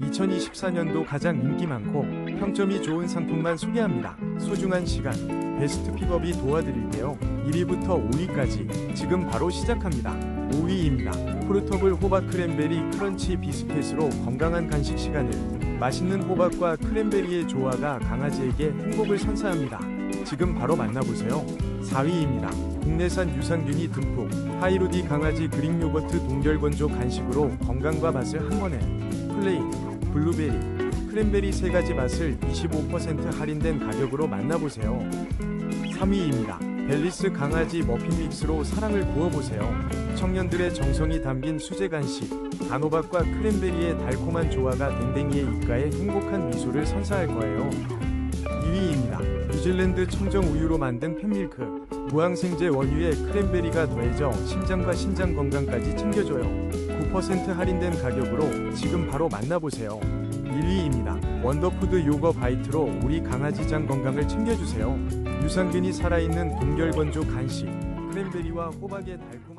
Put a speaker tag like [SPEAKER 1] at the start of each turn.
[SPEAKER 1] 2024년도 가장 인기 많고 평점이 좋은 상품만 소개합니다. 소중한 시간, 베스트 픽업이 도와드릴게요. 1위부터 5위까지 지금 바로 시작합니다. 5위입니다. 포르터블 호박 크랜베리 크런치 비스켓으로 건강한 간식 시간을 맛있는 호박과 크랜베리의 조화가 강아지에게 행복을 선사합니다. 지금 바로 만나보세요. 4위입니다. 국내산 유산균이 듬뿍 하이로디 강아지 그릭 요거트 동결 건조 간식으로 건강과 맛을 한 번에 플레이, 블루베리, 크랜베리 세 가지 맛을 25% 할인된 가격으로 만나보세요. 3위입니다. 벨리스 강아지 머핀 믹스로 사랑을 구워보세요. 청년들의 정성이 담긴 수제 간식, 단호박과 크랜베리의 달콤한 조화가 댕댕이의 입가에 행복한 미소를 선사할 거예요. 2위입니다. 뉴질랜드 청정 우유로 만든 팬밀크. 무항생제 원유에 크랜베리가 더해져 심장과 신장 건강까지 챙겨줘요. 9% 할인된 가격으로 지금 바로 만나보세요. 1위입니다. 원더푸드 요거 바이트로 우리 강아지 장 건강을 챙겨주세요. 유산균이 살아있는 동결 건조 간식. 크랜베리와 호박의 달콤한